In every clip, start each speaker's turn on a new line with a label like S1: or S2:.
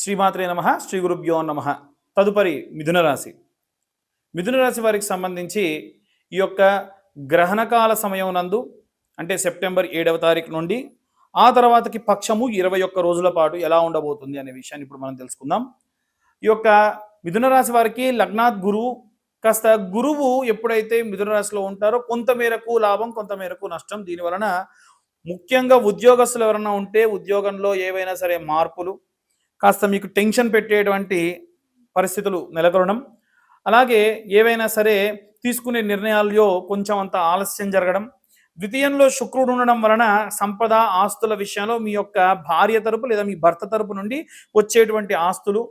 S1: శ్రీమాత్రే నమ శ్రీ గురుభ్యో నమ. తదుపరి మిథున రాశి మిథున రాశి వారికి సంబంధించి ఈ యొక్క గ్రహణకాల సమయం నందు అంటే సెప్టెంబర్ ఏడవ తారీఖు నుండి ఆ తర్వాతకి పక్షము ఇరవై ఒక్క రోజుల పాటు ఎలా ఉండబోతుంది అనే విషయాన్ని ఇప్పుడు మనం తెలుసుకుందాం. ఈ యొక్క మిథున రాశి వారికి లగ్నాథ్ గురువు కాస్త గురువు ఎప్పుడైతే మిథున రాశిలో ఉంటారో కొంత మేరకు లాభం కొంత మేరకు నష్టం. దీని వలన ముఖ్యంగా ఉద్యోగస్తులు ఎవరైనా ఉంటే ఉద్యోగంలో ఏవైనా సరే మార్పులు కాస్త మీకు టెన్షన్ పెట్టేటువంటి పరిస్థితులు నెలకొనడం. అలాగే ఏవైనా సరే తీసుకునే నిర్ణయాల్లో కొంచెం అంత ఆలస్యం జరగడం. ద్వితీయంలో శుక్రుడు ఉండడం వలన సంపద ఆస్తుల విషయంలో మీ యొక్క భార్య తరపు లేదా మీ భర్త తరపు నుండి వచ్చేటువంటి ఆస్తులు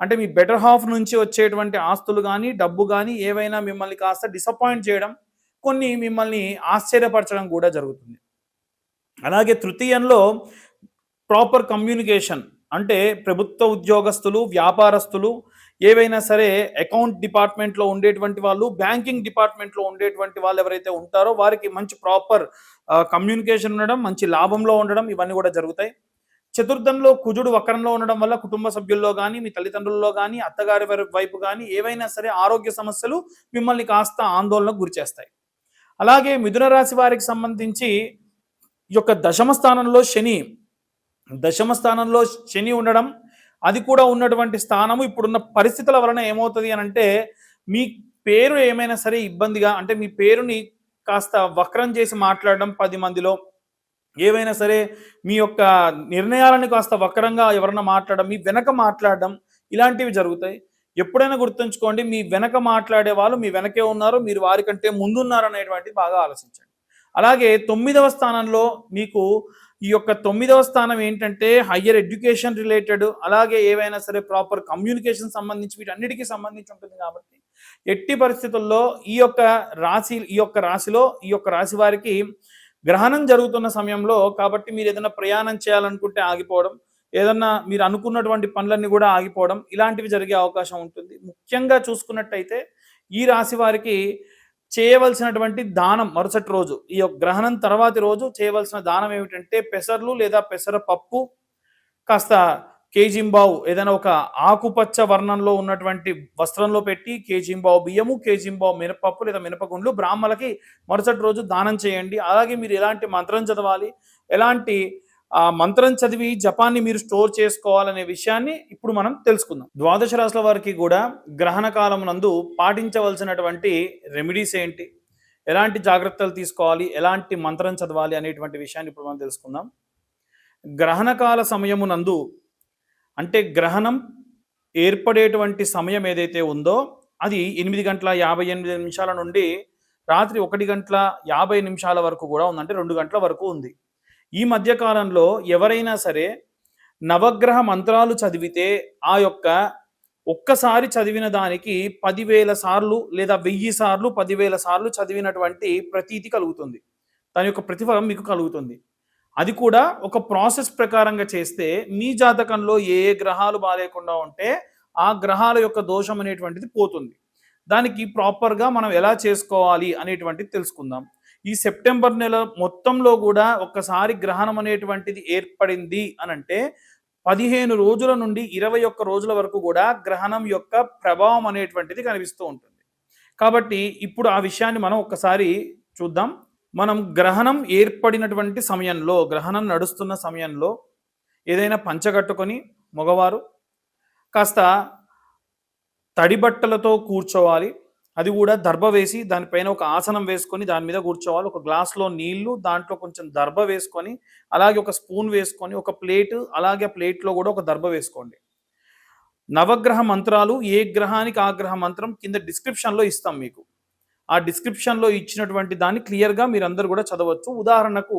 S1: అంటే మీ బెటర్ హాఫ్ నుంచి వచ్చేటువంటి ఆస్తులు కానీ డబ్బు కానీ ఏవైనా మిమ్మల్ని కాస్త డిసప్పాయింట్ చేయడం కొన్ని మిమ్మల్ని ఆశ్చర్యపరచడం కూడా జరుగుతుంది. అలాగే తృతీయంలో ప్రాపర్ కమ్యూనికేషన్ అంటే ప్రభుత్వ ఉద్యోగస్తులు వ్యాపారస్తులు ఏవైనా సరే అకౌంట్ డిపార్ట్మెంట్లో ఉండేటువంటి వాళ్ళు బ్యాంకింగ్ డిపార్ట్మెంట్లో ఉండేటువంటి వాళ్ళు ఎవరైతే ఉంటారో వారికి మంచి ప్రాపర్ కమ్యూనికేషన్ ఉండడం మంచి లాభంలో ఉండడం ఇవన్నీ కూడా జరుగుతాయి. చతుర్థంలో కుజుడు వక్రంలో ఉండడం వల్ల కుటుంబ సభ్యుల్లో కానీ మీ తల్లిదండ్రుల్లో కానీ అత్తగారి వారి వైపు కానీ ఏవైనా సరే ఆరోగ్య సమస్యలు మిమ్మల్ని కాస్త ఆందోళనకు గురిచేస్తాయి అలాగే మిథున రాశి వారికి సంబంధించి ఈ యొక్క దశమ స్థానంలో శని దశమ స్థానంలో శని ఉండడం అది కూడా ఉన్నటువంటి స్థానము ఇప్పుడున్న పరిస్థితుల వలన ఏమవుతుంది అని అంటే మీ పేరు ఏమైనా సరే ఇబ్బందిగా అంటే మీ పేరుని కాస్త వక్రం చేసి మాట్లాడడం పది మందిలో ఏవైనా సరే మీ యొక్క నిర్ణయాలను కాస్త వక్రంగా ఎవరన్నా మాట్లాడడం మీ వెనక మాట్లాడడం ఇలాంటివి జరుగుతాయి. ఎప్పుడైనా గుర్తుంచుకోండి మీ వెనక మాట్లాడే వాళ్ళు మీ వెనకే ఉన్నారు మీరు వారికంటే ముందున్నారు అనేటువంటిది బాగా ఆలోచించండి. అలాగే తొమ్మిదవ స్థానంలో మీకు ఈ యొక్క తొమ్మిదవ స్థానం ఏంటంటే హయ్యర్ ఎడ్యుకేషన్ రిలేటెడ్ అలాగే ఏవైనా సరే ప్రాపర్ కమ్యూనికేషన్ సంబంధించి వీటన్నిటికీ సంబంధించి ఉంటుంది కాబట్టి ఎట్టి పరిస్థితుల్లో ఈ యొక్క రాశి ఈ యొక్క రాశిలో ఈ యొక్క రాశి వారికి గ్రహణం జరుగుతున్న సమయంలో కాబట్టి మీరు ఏదైనా ప్రయాణం చేయాలనుకుంటే ఆగిపోవడం ఏదన్నా మీరు అనుకున్నటువంటి పనులన్నీ కూడా ఆగిపోవడం ఇలాంటివి జరిగే అవకాశం ఉంటుంది. ముఖ్యంగా చూసుకున్నట్టయితే ఈ రాశి వారికి చేయవలసినటువంటి దానం మరుసటి రోజు. ఈ యొక్క గ్రహణం తర్వాతి రోజు చేయవలసిన దానం ఏమిటంటే పెసర్లు లేదా పెసర పప్పు కాస్త కేజింబావు ఏదైనా ఒక ఆకుపచ్చ వర్ణంలో ఉన్నటువంటి వస్త్రంలో పెట్టి కేజింబావు బియ్యము కేజింబావు మినపప్పు లేదా మినపగుండ్లు బ్రాహ్మలకి మరుసటి రోజు దానం చేయండి. అలాగే మీరు ఎలాంటి మంత్రం చదవాలి ఎలాంటి ఆ మంత్రం చదివి జపాన్ని మీరు స్టోర్ చేసుకోవాలనే విషయాన్ని ఇప్పుడు మనం తెలుసుకుందాం. ద్వాదశ రాశుల వారికి కూడా గ్రహణ కాలం నందు పాటించవలసినటువంటి రెమెడీస్ ఏంటి? ఎలాంటి జాగ్రత్తలు తీసుకోవాలి? ఎలాంటి మంత్రం చదవాలి? అనేటువంటి విషయాన్ని ఇప్పుడు మనం తెలుసుకుందాం. గ్రహణకాల సమయమునందు అంటే గ్రహణం ఏర్పడేటువంటి సమయం ఏదైతే ఉందో అది ఎనిమిది గంటల యాభై ఎనిమిది నిమిషాల నుండి రాత్రి ఒకటి గంటల యాభై నిమిషాల వరకు కూడా ఉందంటే రెండు గంటల వరకు ఉంది. ఈ మధ్యకాలంలో ఎవరైనా సరే నవగ్రహ మంత్రాలు చదివితే ఆ యొక్క ఒక్కసారి చదివిన దానికి పదివేల సార్లు లేదా వెయ్యి సార్లు పదివేల సార్లు చదివినటువంటి ప్రతీతి కలుగుతుంది. దాని యొక్క ప్రతిఫలం మీకు కలుగుతుంది. అది కూడా ఒక ప్రాసెస్ ప్రకారంగా చేస్తే మీ జాతకంలో ఏ ఏ గ్రహాలు బాగాలేకుండా ఉంటే ఆ గ్రహాల యొక్క దోషం అనేటువంటిది పోతుంది. దానికి ప్రాపర్గా మనం ఎలా చేసుకోవాలి అనేటువంటిది తెలుసుకుందాం. ఈ సెప్టెంబర్ నెల మొత్తంలో కూడా ఒక్కసారి గ్రహణం అనేటువంటిది ఏర్పడింది అని అంటే పదిహేను రోజుల నుండి ఇరవై ఒక్క రోజుల వరకు కూడా గ్రహణం యొక్క ప్రభావం అనేటువంటిది కనిపిస్తూ ఉంటుంది. కాబట్టి ఇప్పుడు ఆ విషయాన్ని మనం ఒక్కసారి చూద్దాం. మనం గ్రహణం ఏర్పడినటువంటి సమయంలో గ్రహణం నడుస్తున్న సమయంలో ఏదైనా పంచగట్టుకొని మగవారు కాస్త తడి బట్టలతో కూర్చోవాలి. అది కూడా దర్భ వేసి దానిపైన ఒక ఆసనం వేసుకొని దాని మీద కూర్చోవాలి. ఒక గ్లాస్లో నీళ్ళు దాంట్లో కొంచెం దర్భ వేసుకొని అలాగే ఒక స్పూన్ వేసుకొని ఒక ప్లేట్ అలాగే ప్లేట్లో కూడా ఒక దర్భ వేసుకోండి. నవగ్రహ మంత్రాలు ఏ గ్రహానికి ఆ గ్రహ మంత్రం కింద డిస్క్రిప్షన్లో ఇస్తాం మీకు. ఆ డిస్క్రిప్షన్లో ఇచ్చినటువంటి దాన్ని క్లియర్గా మీరందరూ కూడా చదవచ్చు. ఉదాహరణకు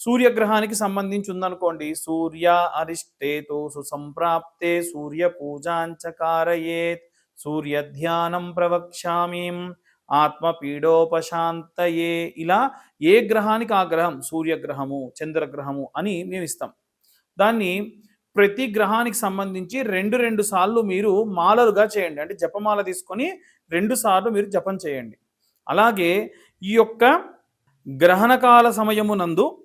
S1: సూర్యగ్రహానికి సంబంధించి ఉందనుకోండి. సూర్య అరిష్టేతో సుసంప్రాప్తే సూర్య పూజాంచకారయేత్. సూర్యధ్యానం ప్రవక్ష్యామీం. ఆత్మపీడోపశాంతయే. ఇలా ఏ గ్రహానికి ఆ గ్రహం? సూర్యగ్రహము చంద్రగ్రహము అని మేము ఇస్తాం. దాన్ని ప్రతి గ్రహానికి సంబంధించి రెండు రెండు సార్లు మీరు మాలలుగా చేయండి. అంటే జపమాల తీసుకొని రెండు సార్లు మీరు జపం చేయండి. అలాగే ఈ యొక్క గ్రహణకాల సమయమునందు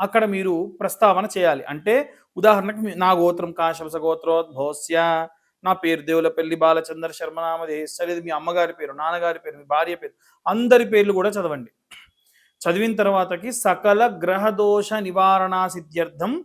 S1: అక్కడ మీరు ప్రస్తావన చేయాలి. అంటే ఉదాహరణకు నా గోత్రం కాశవస గోత్రోద్భోస్య నా పేరు దేవులపల్లి బాలచంద్ర శర్మ నామధేశ మీ అమ్మగారి పేరు నాన్నగారి పేరు మీ భార్య పేరు అందరి పేర్లు కూడా చదవండి. చదివిన తర్వాతకి సకల గ్రహదోష నివారణా సిద్ధ్యర్థం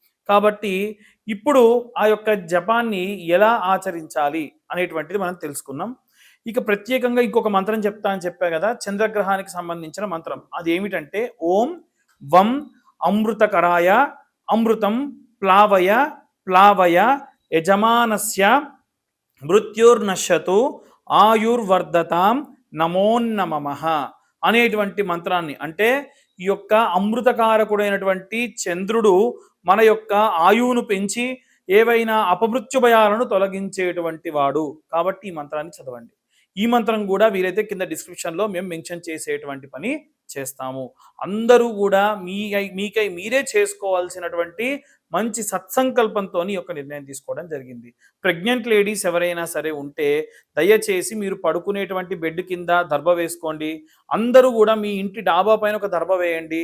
S1: కాబట్టి ఇప్పుడు ఆ యొక్క జపాన్ని ఎలా ఆచరించాలి అనేటువంటిది మనం తెలుసుకున్నాం ఇక ప్రత్యేకంగా ఇంకొక మంత్రం చెప్తా అని చెప్పా కదా చంద్రగ్రహానికి సంబంధించిన మంత్రం. అది ఏమిటంటే ఓం వం అమృతకరాయ అమృతం ప్లావయ ప్లావయ యజమానస్య మృత్యుర్నశ్యతు ఆయుర్వర్ధతాం నమోన్నమ అనేటువంటి మంత్రాన్ని. అంటే ఈ యొక్క అమృతకారకుడైనటువంటి చంద్రుడు మన యొక్క ఆయువును పెంచి ఏవైనా అపమృత్యు భయాలను తొలగించేటువంటి వాడు. కాబట్టి ఈ మంత్రాన్ని చదవండి. ఈ మంత్రం కూడా వీలైతే కింద డిస్క్రిప్షన్లో మేము మెన్షన్ చేసేటువంటి పని చేస్తాము. అందరూ కూడా మీ మీకై మీరే చేసుకోవాల్సినటువంటి మంచి సత్సంకల్పంతో ఈ యొక్క నిర్ణయం తీసుకోవడం జరిగింది. ప్రెగ్నెంట్ లేడీస్ ఎవరైనా సరే ఉంటే దయచేసి మీరు పడుకునేటువంటి బెడ్ కింద దర్భ వేసుకోండి. అందరూ కూడా మీ ఇంటి డాబా పైన ఒక దర్భ వేయండి.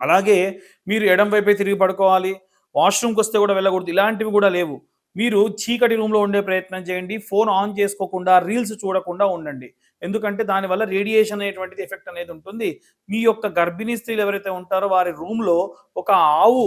S1: అలాగే మీరు ఎడం వైపే తిరిగి పడుకోవాలి వాష్రూమ్కి వస్తే కూడా వెళ్ళకూడదు ఇలాంటివి కూడా లేవు. మీరు చీకటి రూమ్లో ఉండే ప్రయత్నం చేయండి ఫోన్ ఆన్ చేసుకోకుండా రీల్స్ చూడకుండా ఉండండి. ఎందుకంటే దానివల్ల రేడియేషన్ అనేటువంటిది ఎఫెక్ట్ అనేది ఉంటుంది. మీ యొక్క గర్భిణీ స్త్రీలు ఎవరైతే ఉంటారో వారి రూమ్లో ఒక ఆవు